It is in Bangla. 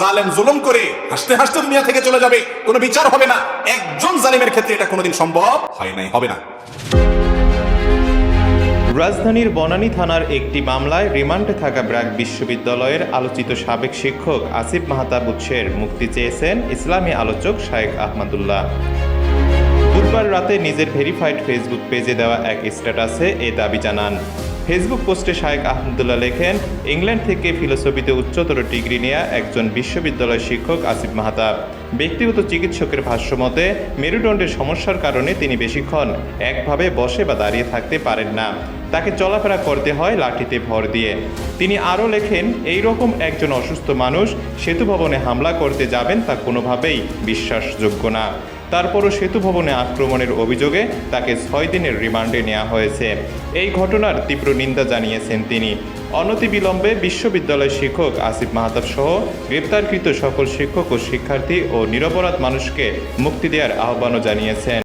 জালেম জুলুম করে হাসতে হাসতে দুনিয়া থেকে চলে যাবে, কোনো বিচার হবে না। একজন জালিমের ক্ষেত্রে এটা কোনোদিন সম্ভব হয় নাই, হবে না। রাজধানীর বনানী থানার একটি মামলায় রিমান্ডে থাকা ব্র্যাক বিশ্ববিদ্যালয়ের আলোচিত সাবেক শিক্ষক আসিফ মাহাতাব উৎসের মুক্তি চেয়েছেন ইসলামী আলোচক শায়েক আহমদুল্লাহ। বুধবার রাতে নিজের ভেরিফাইড ফেসবুক পেজে দেওয়া এক স্ট্যাটাসে এ দাবি জানান। ফেসবুক পোস্টে শায়েক আহমদুল্লাহ লেখেন, ইংল্যান্ড থেকে ফিলোসফিতে উচ্চতর ডিগ্রি নেয়া একজন বিশ্ববিদ্যালয় শিক্ষক আসিফ মাহাতাব। ব্যক্তিগত চিকিৎসকের ভাষ্যমতে মেরুদণ্ডের সমস্যার কারণে তিনি বেশিক্ষণ একভাবে বসে বা দাঁড়িয়ে থাকতে পারেন না। তাকে চলাফেরা করতে হয় লাঠিতে ভর দিয়ে। তিনি আরও লেখেন এই রকম একজন অসুস্থ মানুষ সেতু ভবনে হামলা করতে যাবেন তা কোনোভাবেই বিশ্বাসযোগ্য না। তারপরও সেতু ভবনে আক্রমণের অভিযোগে তাকে ছয় দিনের রিমান্ডে নেওয়া হয়েছে। এই ঘটনার তীব্র নিন্দা জানিয়েছেন তিনি। অনতিবিলম্বে বিশ্ববিদ্যালয় শিক্ষক আসিফ মাহতাব সহ গ্রেপ্তারকৃত সকল শিক্ষক ও শিক্ষার্থী ও নিরপরাধ মানুষকে মুক্তি দেওয়ার আহ্বানও জানিয়েছেন।